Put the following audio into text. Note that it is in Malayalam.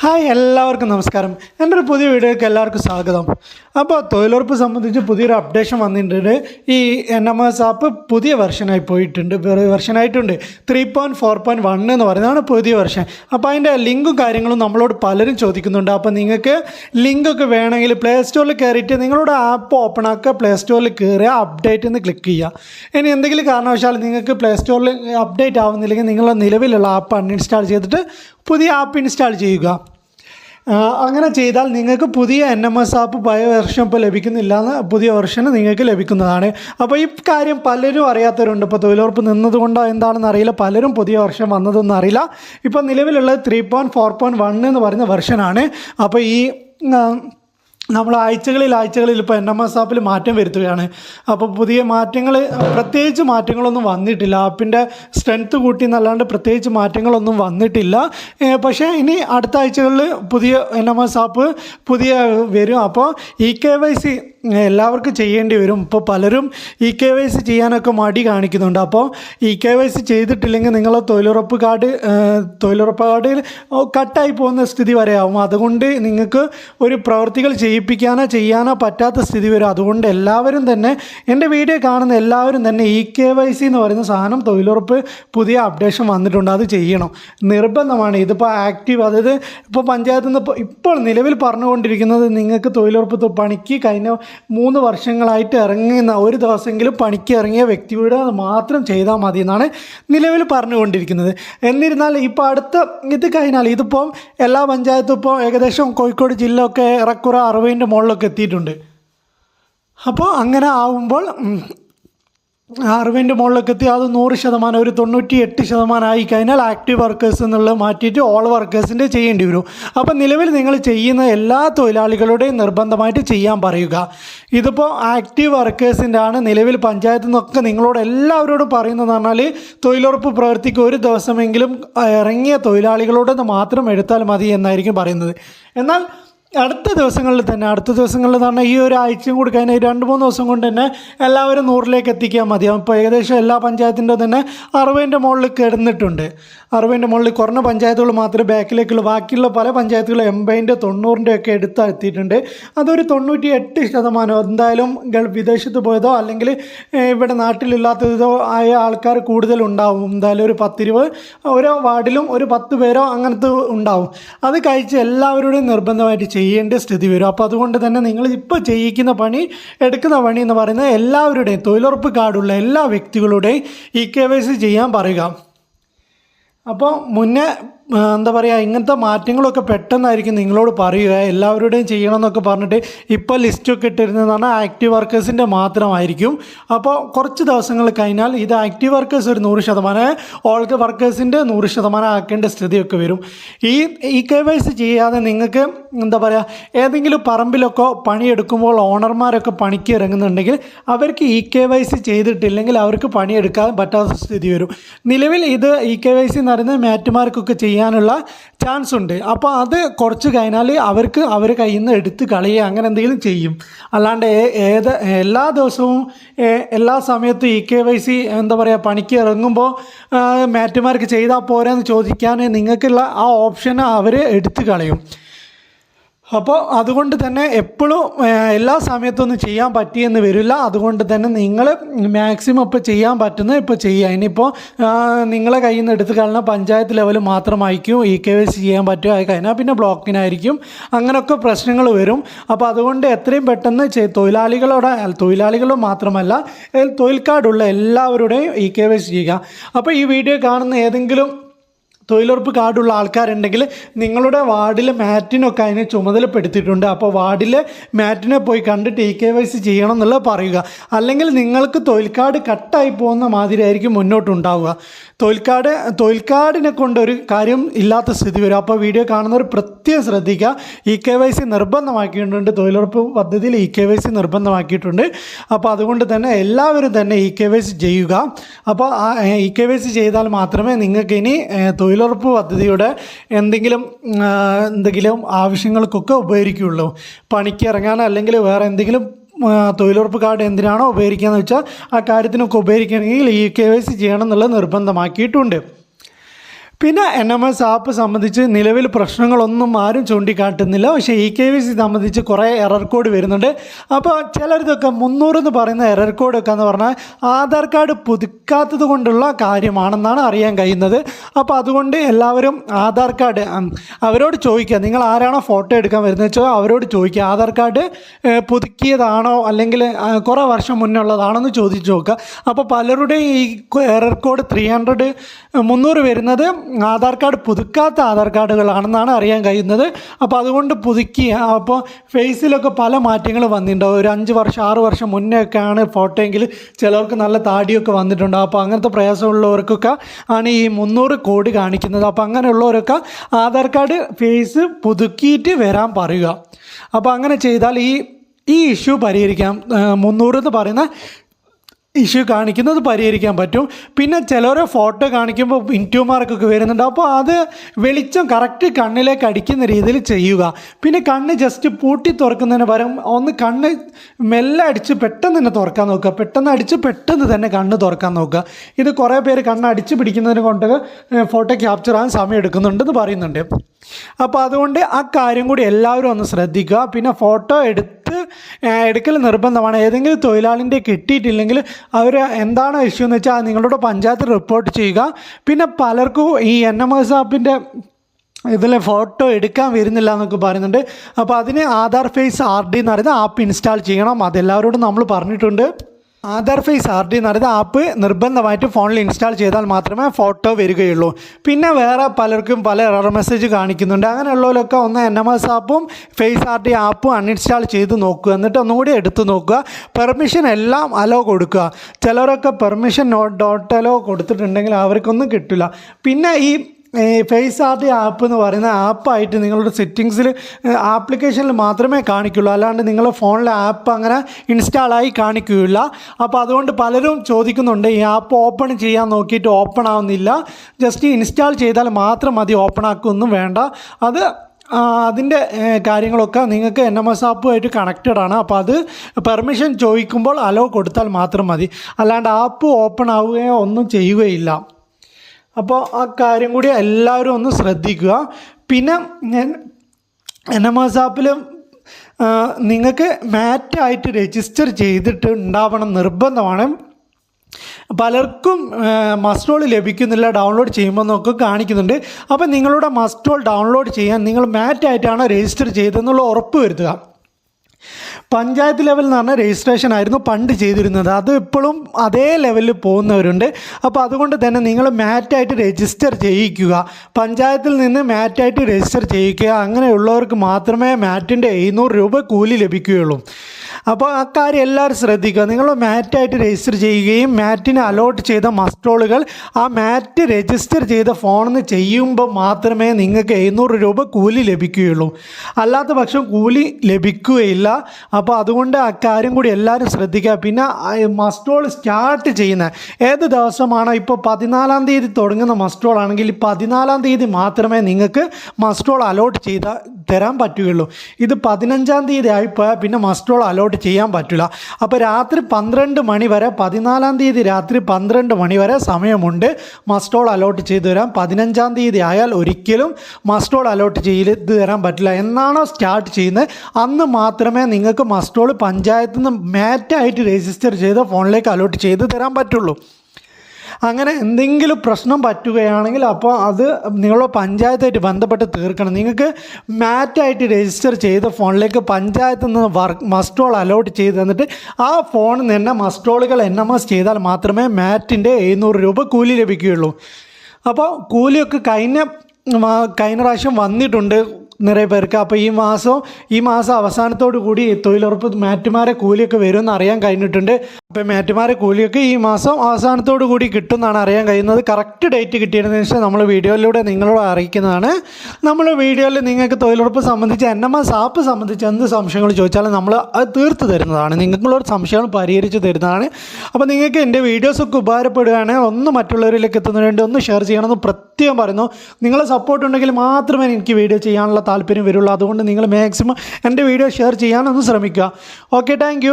ഹായ് എല്ലാവർക്കും നമസ്കാരം. എന്റെ ഒരു പുതിയ വീഡിയോയ്ക്ക് എല്ലാവർക്കും സ്വാഗതം. അപ്പോൾ തൊഴിലുറപ്പ് സംബന്ധിച്ച് പുതിയൊരു അപ്ഡേഷൻ വന്നിട്ടുണ്ട്. ഈ എൻ എം എസ് ആപ്പ് പുതിയ വെർഷനായി പോയിട്ടുണ്ട്. വെർഷനായിട്ടുണ്ട് three point four point one എന്ന് പറയുന്നതാണ് പുതിയ വെർഷൻ അപ്പോൾ അതിന്റെ ലിങ്കും കാര്യങ്ങളും നമ്മളോട് പലരും ചോദിക്കുന്നുണ്ട്. അപ്പോൾ നിങ്ങൾക്ക് ലിങ്കൊക്കെ വേണമെങ്കിൽ പ്ലേ സ്റ്റോറിൽ കയറിയിട്ട് നിങ്ങളുടെ ആപ്പ് ഓപ്പൺ ആക്കുക പ്ലേ സ്റ്റോറിൽ കയറുക അപ്ഡേറ്റ് എന്ന് ക്ലിക്ക് ചെയ്യുക. ഇനി എന്തെങ്കിലും കാരണവശാൽ നിങ്ങൾക്ക് പ്ലേ സ്റ്റോറിൽ അപ്ഡേറ്റ് ആവുന്നില്ലെങ്കിൽ നിങ്ങളുടെ നിലവിലുള്ള ആപ്പ് അൺഇൻസ്റ്റാൾ ചെയ്തിട്ട് പുതിയ ആപ്പ് ഇൻസ്റ്റാൾ ചെയ്യുക. അങ്ങനെ ചെയ്താൽ നിങ്ങൾക്ക് പുതിയ എൻ എം എസ് ആപ്പ് പഴയ വെർഷൻ ഇപ്പോൾ ലഭിക്കുന്നില്ല എന്ന് പുതിയ വെർഷന് നിങ്ങൾക്ക് ലഭിക്കുന്നതാണ്. അപ്പോൾ ഈ കാര്യം പലരും അറിയാത്തവരുണ്ട്. ഇപ്പോൾ തൊഴിലുറപ്പ് നിന്നതുകൊണ്ടോ എന്താണെന്ന് അറിയില്ല. പലരും പുതിയ വെർഷൻ വന്നതൊന്നും അറിയില്ല. ഇപ്പോൾ നിലവിലുള്ളത് three point four point one എന്ന് പറയുന്ന വെർഷനാണ് അപ്പോൾ ഈ നമ്മൾ ആഴ്ചകളിൽ ആഴ്ചകളിൽ ഇപ്പോൾ എൻ എം എസ് ആപ്പിൽ മാറ്റം വരുത്തുകയാണ്. അപ്പോൾ പുതിയ മാറ്റങ്ങൾ പ്രത്യേകിച്ച് മാറ്റങ്ങളൊന്നും വന്നിട്ടില്ല. ആപ്പിന്റെ സ്ട്രെങ്ത്ത് കൂട്ടി എന്നല്ലാണ്ട് പ്രത്യേകിച്ച് മാറ്റങ്ങളൊന്നും വന്നിട്ടില്ല. പക്ഷേ ഇനി അടുത്ത ആഴ്ചകളിൽ പുതിയ എൻ എം എസ് ആപ്പ് പുതിയ വരും. അപ്പോൾ ഇ കെ വൈ സി എല്ലാവർക്കും ചെയ്യേണ്ടി വരും. ഇപ്പോൾ പലരും ഇ കെ വൈ സി ചെയ്യാനൊക്കെ മടി കാണിക്കുന്നുണ്ട്. അപ്പോൾ ഇ കെ വൈ സി ചെയ്തിട്ടില്ലെങ്കിൽ നിങ്ങൾ തൊഴിലുറപ്പ് കാർഡ് തൊഴിലുറപ്പ് കാർഡിൽ കട്ടായി പോകുന്ന സ്ഥിതി വരെയാവും അതുകൊണ്ട് നിങ്ങൾക്ക് ഒരു പ്രവൃത്തികൾ ചെയ്യിപ്പിക്കാനോ ചെയ്യാനോ പറ്റാത്ത സ്ഥിതി വരും. അതുകൊണ്ട് എല്ലാവരും തന്നെ എന്റെ വീഡിയോ കാണുന്ന എല്ലാവരും തന്നെ ഇ കെ വൈ സി എന്ന് പറയുന്ന സാധനം തൊഴിലുറപ്പ് പുതിയ അപ്ഡേഷൻ വന്നിട്ടുണ്ട്. അത് ചെയ്യണം. നിർബന്ധമാണ്. ഇതിപ്പോൾ ആക്റ്റീവ് അതായത് ഇപ്പോൾ പഞ്ചായത്തിൽ നിന്ന് ഇപ്പോൾ നിലവിൽ പറഞ്ഞുകൊണ്ടിരിക്കുന്നത് നിങ്ങൾക്ക് തൊഴിലുറപ്പ് പണിക്ക് കഴിഞ്ഞ മൂന്ന് വർഷങ്ങളായിട്ട് ഇറങ്ങുന്ന ഒരു ദിവസമെങ്കിലും പണിക്ക് ഇറങ്ങിയ വ്യക്തിയുടെ മാത്രം ചെയ്താൽ മതി എന്നാണ് നിലവിൽ പറഞ്ഞുകൊണ്ടിരിക്കുന്നത്. എന്നിരുന്നാൽ ഇപ്പോൾ അടുത്ത ഇത് കഴിഞ്ഞാൽ ഇതിപ്പോൾ എല്ലാ പഞ്ചായത്തും ഇപ്പോൾ ഏകദേശം കോഴിക്കോട് ജില്ല ഒക്കെ ഏറെക്കുറ അറുപതിന്റെ മുകളിലൊക്കെ എത്തിയിട്ടുണ്ട്. അപ്പോൾ അങ്ങനെ ആവുമ്പോൾ അറുപതിന്റെ മുകളിലൊക്കെ എത്തി അത് നൂറ് ശതമാനം ഒരു തൊണ്ണൂറ്റി എട്ട് ശതമാനം ആയി കഴിഞ്ഞാൽ ആക്റ്റീവ് വർക്കേഴ്സ് എന്നുള്ളത് മാറ്റിയിട്ട് ഓൾ വർക്കേഴ്സിന്റെ ചെയ്യേണ്ടി വരും. അപ്പം നിലവിൽ നിങ്ങൾ ചെയ്യുന്ന എല്ലാ തൊഴിലാളികളുടെയും നിർബന്ധമായിട്ട് ചെയ്യാൻ പറയുക. ഇതിപ്പോൾ ആക്റ്റീവ് വർക്കേഴ്സിന്റെ ആണ് നിലവിൽ പഞ്ചായത്ത് നിന്നൊക്കെ നിങ്ങളോട് എല്ലാവരോടും പറയുന്നതെന്ന് പറഞ്ഞാൽ തൊഴിലുറപ്പ് പ്രവൃത്തിക്ക് ഒരു ദിവസമെങ്കിലും ഇറങ്ങിയ തൊഴിലാളികളോട് മാത്രം എടുത്താൽ മതി എന്നായിരിക്കും പറയുന്നത്. എന്നാൽ അടുത്ത ദിവസങ്ങളിൽ തന്നെ അടുത്ത ദിവസങ്ങളിൽ തന്നെ ഈ ഒരു ആഴ്ചയും കഴിഞ്ഞാൽ രണ്ട് മൂന്ന് ദിവസം കൊണ്ട് തന്നെ എല്ലാവരും നൂറിലേക്ക് എത്തിക്കാൻ മതിയാവും ഇപ്പോൾ ഏകദേശം എല്ലാ പഞ്ചായത്തിന്റെ തന്നെ അറുപതിന്റെ മുകളിൽ കിടന്നിട്ടുണ്ട്. അറുപതിന്റെ മുകളിൽ കുറഞ്ഞ പഞ്ചായത്തുകൾ മാത്രമേ ബാക്കിലേക്കുള്ളൂ. ബാക്കിയുള്ള പല പഞ്ചായത്തുകളും എൺപതിന്റെ തൊണ്ണൂറിന്റെ ഒക്കെ എടുത്ത് എത്തിയിട്ടുണ്ട്. അതൊരു തൊണ്ണൂറ്റി എട്ട് ശതമാനം. എന്തായാലും ഗൾഫ് വിദേശത്ത് പോയതോ അല്ലെങ്കിൽ ഇവിടെ നാട്ടിലില്ലാത്തതോ ആയ ആൾക്കാർ കൂടുതൽ ഉണ്ടാവും. എന്തായാലും ഒരു പത്തിരുപത് ഓരോ വാർഡിലും ഒരു പത്ത് പേരോ അങ്ങനത്തെ ഉണ്ടാവും. അത് കഴിച്ച് എല്ലാവരുടെയും നിർബന്ധമായിട്ട് ചെയ്യേണ്ട സ്ഥിതി വരും. അപ്പോൾ അതുകൊണ്ട് തന്നെ നിങ്ങൾ ഇപ്പോൾ ചെയ്യിക്കുന്ന പണി എടുക്കുന്ന പണി എന്ന് പറയുന്നത് എല്ലാവരുടെയും തൊഴിലുറപ്പ് കാർഡുള്ള എല്ലാ വ്യക്തികളുടെയും ഇ കെ വൈ സി ചെയ്യാൻ പറയുക. അപ്പോൾ മുന്നേ എന്താ പറയുക ഇങ്ങനത്തെ മാറ്റങ്ങളൊക്കെ പെട്ടെന്നായിരിക്കും നിങ്ങളോട് പറയുക എല്ലാവരുടെയും ചെയ്യണം എന്നൊക്കെ പറഞ്ഞിട്ട് ഇപ്പോൾ ലിസ്റ്റൊക്കെ ഇട്ടിരുന്നതെന്ന് പറഞ്ഞാൽ ആക്റ്റീവ് വർക്കേഴ്സിന്റെ മാത്രമായിരിക്കും. അപ്പോൾ കുറച്ച് ദിവസങ്ങൾ കഴിഞ്ഞാൽ ഇത് ആക്റ്റീവ് വർക്കേഴ്സ് ഒരു നൂറ് ശതമാനം ഓൾ വർക്കേഴ്സിന്റെ നൂറ് ശതമാനം ആക്കേണ്ട സ്ഥിതിയൊക്കെ വരും. ഈ ഇ കെ വൈ സി ചെയ്യാതെ നിങ്ങൾക്ക് എന്താ പറയുക ഏതെങ്കിലും പറമ്പിലൊക്കെ പണിയെടുക്കുമ്പോൾ ഓണർമാരൊക്കെ പണിക്ക് ഇറങ്ങുന്നുണ്ടെങ്കിൽ അവർക്ക് ഇ കെ വൈ സി ചെയ്തിട്ടില്ലെങ്കിൽ അവർക്ക് പണിയെടുക്കാൻ പറ്റാത്ത സ്ഥിതി വരും. നിലവിൽ ഇത് ഇ കെ വൈ സി എന്ന് പറയുന്നത് മാറ്റുമാർക്കൊക്കെ ചെയ്യാനുള്ള ചാൻസ് ഉണ്ട്. അപ്പോൾ അത് കുറച്ച് കഴിഞ്ഞാൽ അവർക്ക് അവർ കയ്യിൽ നിന്ന് എടുത്ത് കളയുക അങ്ങനെ എന്തെങ്കിലും ചെയ്യും. അല്ലാണ്ട് ഏത് എല്ലാ ദിവസവും എല്ലാ സമയത്തും ഇ കെ വൈ സി എന്താ പറയുക പണിക്ക് ഇറങ്ങുമ്പോൾ മാറ്റുമാർക്ക് ചെയ്താൽ പോരാന്ന് ചോദിക്കാൻ നിങ്ങൾക്കുള്ള ആ ഓപ്ഷൻ അവർ എടുത്തു കളയും. അപ്പോൾ അതുകൊണ്ട് തന്നെ എപ്പോഴും എല്ലാ സമയത്തൊന്നും ചെയ്യാൻ പറ്റിയെന്ന് വരില്ല. അതുകൊണ്ട് തന്നെ നിങ്ങൾ മാക്സിമം ഇപ്പോൾ ചെയ്യാൻ പറ്റുന്നത് ഇപ്പോൾ ചെയ്യുക ഇനിയിപ്പോൾ നിങ്ങളെ കയ്യിൽ നിന്ന് എടുത്ത് കളഞ്ഞ പഞ്ചായത്ത് ലെവൽ മാത്രമായിരിക്കും ഇ കെ വൈ സി ചെയ്യാൻ പറ്റുക. അത് കഴിഞ്ഞാൽ പിന്നെ ബ്ലോക്കിനായിരിക്കും. അങ്ങനെയൊക്കെ പ്രശ്നങ്ങൾ വരും. അപ്പോൾ അതുകൊണ്ട് എത്രയും പെട്ടെന്ന് തൊഴിലാളികളോട് അല്ല, തൊഴിലാളികളോ മാത്രമല്ല തൊഴിൽ കാർഡുള്ള എല്ലാവരുടെയും ഇ കെ വൈ സി ചെയ്യുക. അപ്പോൾ ഈ വീഡിയോ കാണുന്ന ഏതെങ്കിലും തൊഴിലുറപ്പ് കാർഡുള്ള ആൾക്കാരുണ്ടെങ്കിൽ നിങ്ങളുടെ വാർഡിലെ മാറ്റിനൊക്കെ അതിനെ ചുമതലപ്പെടുത്തിയിട്ടുണ്ട്. അപ്പോൾ വാർഡിലെ മാറ്റിനെ പോയി കണ്ട് ടി കെ വൈ സി ചെയ്യണം എന്നുള്ളത് പറയുക. അല്ലെങ്കിൽ നിങ്ങൾക്ക് തൊഴിൽ കാർഡ് കട്ടായി പോകുന്ന മാതിരി ആയിരിക്കും മുന്നോട്ടുണ്ടാവുക. തൊഴിൽ കാർഡ് തൊഴിൽ കാർഡിനെ കൊണ്ടൊരു കാര്യം ഇല്ലാത്ത സ്ഥിതി വരും. അപ്പോൾ വീഡിയോ കാണുന്നവർ പ്രത്യേകം ശ്രദ്ധിക്കുക. ഇ കെ വൈ സി നിർബന്ധമാക്കിയിട്ടുണ്ട്. തൊഴിലുറപ്പ് പദ്ധതിയിൽ ഇ കെ വൈ സി നിർബന്ധമാക്കിയിട്ടുണ്ട്. അപ്പോൾ അതുകൊണ്ട് തന്നെ എല്ലാവരും തന്നെ ഇ കെ വൈ സി ചെയ്യുക. അപ്പോൾ ആ ഇ കെ വൈ സി ചെയ്താൽ മാത്രമേ നിങ്ങൾക്ക് ഇനി ഏഹ്, തൊഴിലുറപ്പ് പദ്ധതിയുടെ എന്തെങ്കിലും എന്തെങ്കിലും ആവശ്യങ്ങൾക്കൊക്കെ ഉപകരിക്കുകയുള്ളൂ. പണിക്ക് ഇറങ്ങാനോ അല്ലെങ്കിൽ വേറെ എന്തെങ്കിലും തൊഴിലുറപ്പ് കാർഡ് എന്തിനാണോ ഉപകരിക്കുകയെന്ന് വെച്ചാൽ ആ കാര്യത്തിനൊക്കെ ഉപകരിക്കണമെങ്കിൽ ഇ കെ വൈ സി ചെയ്യണം എന്നുള്ളത് നിർബന്ധമാക്കിയിട്ടുണ്ട്. പിന്നെ എൻ എം എസ് ആപ്പ് സംബന്ധിച്ച് നിലവിൽ പ്രശ്നങ്ങളൊന്നും ആരും ചൂണ്ടിക്കാട്ടുന്നില്ല. പക്ഷേ ഇ കെ വി സി സംബന്ധിച്ച് കുറേ എറർ കോഡ് വരുന്നുണ്ട്. അപ്പോൾ ചിലരിതൊക്കെ മുന്നൂറ് എന്ന് പറയുന്ന എറർ കോഡൊക്കെ എന്ന് പറഞ്ഞാൽ ആധാർ കാർഡ് പുതുക്കാത്തത് കൊണ്ടുള്ള കാര്യമാണെന്നാണ് അറിയാൻ കഴിയുന്നത്. അപ്പോൾ അതുകൊണ്ട് എല്ലാവരും ആധാർ കാർഡ് അവരോട് ചോദിക്കുക. നിങ്ങൾ ആരാണോ ഫോട്ടോ എടുക്കാൻ വരുന്നത് വെച്ചാൽ അവരോട് ചോദിക്കുക. ആധാർ കാർഡ് പുതുക്കിയതാണോ അല്ലെങ്കിൽ കുറേ വർഷം മുന്നേ ഉള്ളതാണോ എന്ന് ചോദിച്ചു നോക്കുക. അപ്പോൾ പലരുടെയും ഈ എറർ കോഡ് ത്രീ ഹൺഡ്രഡ് മുന്നൂറ് വരുന്നത് ആധാർ കാർഡ് പുതുക്കാത്ത ആധാർ കാർഡുകളാണെന്നാണ് അറിയാൻ കഴിയുന്നത്. അപ്പോൾ അതുകൊണ്ട് പുതുക്കി അപ്പോൾ ഫേസിലൊക്കെ പല മാറ്റങ്ങൾ വന്നിട്ടുണ്ടാവും. ഒരു അഞ്ച് വർഷം ആറ് വർഷം മുന്നേ ഒക്കെയാണ് ഫോട്ടോ എങ്കിൽ ചിലർക്ക് നല്ല താടിയൊക്കെ വന്നിട്ടുണ്ടാവും. അപ്പോൾ അങ്ങനത്തെ പ്രയാസമുള്ളവർക്കൊക്കെ ആണ് ഈ മുന്നൂറ് കോടി കാണിക്കുന്നത്. അപ്പോൾ അങ്ങനെയുള്ളവരൊക്കെ ആധാർ കാർഡ് ഫേസ് പുതുക്കിയിട്ട് വരാൻ പറയുക. അപ്പോൾ അങ്ങനെ ചെയ്താൽ ഈ ഈ ഇഷ്യൂ പരിഹരിക്കാം. മുന്നൂറ് എന്ന് പറയുന്ന ഇഷ്യൂ കാണിക്കുന്നത് പരിഹരിക്കാൻ പറ്റും. പിന്നെ ചിലരെ ഫോട്ടോ കാണിക്കുമ്പോൾ ഇന്റു മാർക്കൊക്കെ വരുന്നുണ്ട്. അപ്പോൾ അത് വെളിച്ചം കറക്റ്റ് കണ്ണിലേക്ക് അടിക്കുന്ന രീതിയിൽ ചെയ്യുക. പിന്നെ കണ്ണ് ജസ്റ്റ് പൂട്ടി തുറക്കുന്നതിന് പകരം ഒന്ന് കണ്ണ് മെല്ലെ അടിച്ച് പെട്ടെന്ന് തന്നെ തുറക്കാൻ നോക്കുക. പെട്ടെന്ന് അടിച്ച് പെട്ടെന്ന് തന്നെ കണ്ണ് തുറക്കാൻ നോക്കുക. ഇത് കുറേ പേര് കണ്ണ് അടിച്ച് പിടിക്കുന്നതിന് കൊണ്ട് ഫോട്ടോ ക്യാപ്ചർ ആകാൻ സമയം എടുക്കുന്നുണ്ടെന്ന് പറയുന്നുണ്ട്. അപ്പോൾ അതുകൊണ്ട് ആ കാര്യം കൂടി എല്ലാവരും ഒന്ന് ശ്രദ്ധിക്കുക. പിന്നെ ഫോട്ടോ എടുത്ത് ഏഹ്, എടുക്കൽ നിർബന്ധമാണ്. ഏതെങ്കിലും തൊഴിലാളിന്റെ കിട്ടിയിട്ടില്ലെങ്കിൽ അവർ എന്താണ് ഇഷ്യൂ എന്ന് വെച്ചാൽ നിങ്ങളുടെ പഞ്ചായത്ത് റിപ്പോർട്ട് ചെയ്യുക. പിന്നെ പലർക്കും ഈ എൻ എം എസ് ആപ്പിന്റെ ഇതിൽ ഫോട്ടോ എടുക്കാൻ വരുന്നില്ല എന്നൊക്കെ പറയുന്നുണ്ട്. അപ്പോൾ അതിന് ആധാർ ഫേസ് ആർ ഡി എന്ന് പറയുന്ന ആപ്പ് ഇൻസ്റ്റാൾ ചെയ്യണം. അതെല്ലാവരോടും നമ്മൾ പറഞ്ഞിട്ടുണ്ട്. ആധാർ ഫേസ് ആർ ഡി എന്ന് പറയുന്ന ആപ്പ് നിർബന്ധമായിട്ട് ഫോണിൽ ഇൻസ്റ്റാൾ ചെയ്താൽ മാത്രമേ ഫോട്ടോ വരികയുള്ളൂ. പിന്നെ വേറെ പലർക്കും പല എറർ മെസ്സേജ് കാണിക്കുന്നുണ്ട്. അങ്ങനെയുള്ളവരൊക്കെ ഒന്ന് എൻ എം എസ് ആപ്പും ഫേസ് ആർ ഡി ആപ്പും അൺഇൻസ്റ്റാൾ ചെയ്ത് നോക്കുക. എന്നിട്ട് ഒന്നുകൂടി എടുത്തു നോക്കുക. പെർമിഷൻ എല്ലാം അലോ കൊടുക്കുക. ചിലരൊക്കെ പെർമിഷൻ നോട്ട് ഡോട്ട് അലോ കൊടുത്തിട്ടുണ്ടെങ്കിൽ അവർക്കൊന്നും കിട്ടില്ല. പിന്നെ ഈ ഫേസ് ആർ ആപ്പ് എന്ന് പറയുന്ന ആപ്പായിട്ട് നിങ്ങളുടെ സെറ്റിങ്സിൽ ആപ്ലിക്കേഷനിൽ മാത്രമേ കാണിക്കുള്ളൂ. അല്ലാണ്ട് നിങ്ങളുടെ ഫോണിലെ ആപ്പ് അങ്ങനെ ഇൻസ്റ്റാളായി കാണിക്കുകയില്ല അപ്പോൾ അതുകൊണ്ട് പലരും ചോദിക്കുന്നുണ്ട് ഈ ആപ്പ് ഓപ്പൺ ചെയ്യാൻ നോക്കിയിട്ട് ഓപ്പൺ ആവുന്നില്ല. ജസ്റ്റ് ഇൻസ്റ്റാൾ ചെയ്താൽ മാത്രം മതി ഓപ്പൺ ആക്കുകയൊന്നും വേണ്ട. അത് അതിന്റെ കാര്യങ്ങളൊക്കെ നിങ്ങൾക്ക് എൻ എം എസ് ആപ്പുമായിട്ട് കണക്റ്റഡ് ആണ്. അപ്പോൾ അത് പെർമിഷൻ ചോദിക്കുമ്പോൾ അലോ കൊടുത്താൽ മാത്രം മതി. അല്ലാണ്ട് ആപ്പ് ഓപ്പൺ ആവുകയോ ഒന്നും ചെയ്യുകയില്ല. അപ്പോൾ ആ കാര്യം കൂടി എല്ലാവരും ഒന്ന് ശ്രദ്ധിക്കുക. പിന്നെ ഞാൻ എൻ എം എസ് ആപ്പിൽ നിങ്ങൾക്ക് മാറ്റായിട്ട് രജിസ്റ്റർ ചെയ്തിട്ട് ഉണ്ടാവണം നിർബന്ധമാണ്. പലർക്കും മസ്റ്റോൾ ലഭിക്കുന്നില്ല ഡൗൺലോഡ് ചെയ്യുമ്പോൾ എന്നൊക്കെ കാണിക്കുന്നുണ്ട്. അപ്പോൾ നിങ്ങളുടെ മസ്റ്റോൾ ഡൗൺലോഡ് ചെയ്യാൻ നിങ്ങൾ മാറ്റായിട്ടാണ് രജിസ്റ്റർ ചെയ്തതെന്നുള്ള ഉറപ്പ് വരുത്തുക. പഞ്ചായത്ത് ലെവൽ എന്ന് പറഞ്ഞാൽ രജിസ്ട്രേഷൻ ആയിരുന്നു പണ്ട് ചെയ്തിരുന്നത്. അത് ഇപ്പോഴും അതേ ലെവലിൽ പോകുന്നവരുണ്ട്. അപ്പോൾ അതുകൊണ്ട് തന്നെ നിങ്ങൾ മാറ്റായിട്ട് രജിസ്റ്റർ ചെയ്യിക്കുക. പഞ്ചായത്തിൽ നിന്ന് മാറ്റായിട്ട് രജിസ്റ്റർ ചെയ്യിക്കുക. അങ്ങനെയുള്ളവർക്ക് മാത്രമേ മാറ്റിന്റെ എഴുന്നൂറ് രൂപ കൂലി ലഭിക്കുകയുള്ളൂ. അപ്പോൾ ആ കാര്യം എല്ലാവരും ശ്രദ്ധിക്കുക. നിങ്ങൾ മാറ്റായിട്ട് രജിസ്റ്റർ ചെയ്യുകയും മാറ്റിന് അലോട്ട് ചെയ്ത മസ്റ്റോളുകൾ ആ മാറ്റ് രജിസ്റ്റർ ചെയ്ത ഫോണിൽ നിന്ന് ചെയ്യുമ്പോൾ മാത്രമേ നിങ്ങൾക്ക് എഴുന്നൂറ് രൂപ കൂലി ലഭിക്കുകയുള്ളൂ. അല്ലാത്ത പക്ഷം കൂലി ലഭിക്കുകയില്ല. അപ്പോൾ അതുകൊണ്ട് ആ കാര്യം കൂടി എല്ലാവരും ശ്രദ്ധിക്കുക. പിന്നെ മസ്റ്റോൾ സ്റ്റാർട്ട് ചെയ്യുന്ന ഏത് ദിവസമാണോ ഇപ്പോൾ പതിനാലാം തീയതി തുടങ്ങുന്ന മസ്റ്റോൾ ആണെങ്കിൽ പതിനാലാം തീയതി മാത്രമേ നിങ്ങൾക്ക് മസ്റ്റോൾ അലോട്ട് ചെയ്ത തരാൻ പറ്റുകയുള്ളൂ. ഇത് പതിനഞ്ചാം തീയതി ആയിപ്പോയാൽ പിന്നെ മസ്റ്റോൾ അലോട്ട് ചെയ്യാൻ പറ്റില്ല. അപ്പോൾ രാത്രി പന്ത്രണ്ട് മണി വരെ പതിനാലാം തീയതി രാത്രി പന്ത്രണ്ട് മണി വരെ സമയമുണ്ട് മസ്റ്റോൾ അലോട്ട് ചെയ്തു തരാൻ. പതിനഞ്ചാം തീയതി ആയാൽ ഒരിക്കലും മസ്റ്റോൾ അലോട്ട് ചെയ്ത് തരാൻ പറ്റില്ല. എന്നാണോ സ്റ്റാർട്ട് ചെയ്യുന്നത്? അന്ന് മാത്രമേ നിങ്ങൾക്ക് മസ്റ്റോൾ പഞ്ചായത്തിൽ നിന്ന് മാറ്റായിട്ട് രജിസ്റ്റർ ചെയ്ത് ഫോണിലേക്ക് അലോട്ട് ചെയ്ത് തരാൻ പറ്റുള്ളൂ. അങ്ങനെ എന്തെങ്കിലും പ്രശ്നം പറ്റുകയാണെങ്കിൽ അപ്പോൾ അത് നിങ്ങളുടെ പഞ്ചായത്തായിട്ട് ബന്ധപ്പെട്ട് തീർക്കണം. നിങ്ങൾക്ക് മാറ്റായിട്ട് രജിസ്റ്റർ ചെയ്ത ഫോണിലേക്ക് പഞ്ചായത്ത് നിന്ന് വർക്ക് മസ്റ്റോൾ അലോട്ട് ചെയ്ത് തന്നിട്ട് ആ ഫോണിൽ നിന്ന് തന്നെ മസ്റ്റോളുകൾ എൻ എം എസ് ചെയ്താൽ മാത്രമേ മാറ്റിന്റെ എഴുന്നൂറ് രൂപ കൂലി ലഭിക്കുകയുള്ളൂ. അപ്പോൾ കൂലിയൊക്കെ കഴിഞ്ഞ കഴിഞ്ഞ പ്രാവശ്യം വന്നിട്ടുണ്ട് നിറയെ പേർക്ക്. അപ്പോൾ ഈ മാസം ഈ മാസം അവസാനത്തോടു കൂടി തൊഴിലുറപ്പ് മാറ്റുമാരെ കൂലിയൊക്കെ വരുമെന്ന് അറിയാൻ കഴിഞ്ഞിട്ടുണ്ട്. അപ്പോൾ മാറ്റുമാരെ കൂലിയൊക്കെ ഈ മാസം അവസാനത്തോടു കൂടി കിട്ടുമെന്നാണ് അറിയാൻ കഴിയുന്നത്. കറക്റ്റ് ഡേറ്റ് കിട്ടിയതിന് ശേഷം നമ്മൾ വീഡിയോയിലൂടെ നിങ്ങളോട് അറിയിക്കുന്നതാണ്. നമ്മൾ വീഡിയോയിൽ നിങ്ങൾക്ക് തൊഴിലുറപ്പ് സംബന്ധിച്ച് എൻ എം എസ് ആപ്പ് സംബന്ധിച്ച് എന്ത് സംശയങ്ങൾ ചോദിച്ചാലും നമ്മൾ അത് തീർത്ത് തരുന്നതാണ്. നിങ്ങൾക്കുള്ള സംശയങ്ങൾ പരിഹരിച്ച് തരുന്നതാണ്. അപ്പോൾ നിങ്ങൾക്ക് എന്റെ വീഡിയോസൊക്കെ ഉപകാരപ്പെടുകയാണെങ്കിൽ ഒന്ന് മറ്റുള്ളവരിലേക്ക് എത്തുന്നതിന് വേണ്ടി ഒന്ന് ഷെയർ ചെയ്യണമെന്ന് പ്രത്യേകം പറയുന്നു. നിങ്ങളെ സപ്പോർട്ട് ഉണ്ടെങ്കിൽ മാത്രമേ എനിക്ക് വീഡിയോ ചെയ്യാനുള്ള താല്പര്യം വരുള്ളൂ. അതുകൊണ്ട് നിങ്ങൾ മാക്സിമം എന്റെ വീഡിയോ ഷെയർ ചെയ്യാനൊന്ന് ശ്രമിക്കുക. Okay thank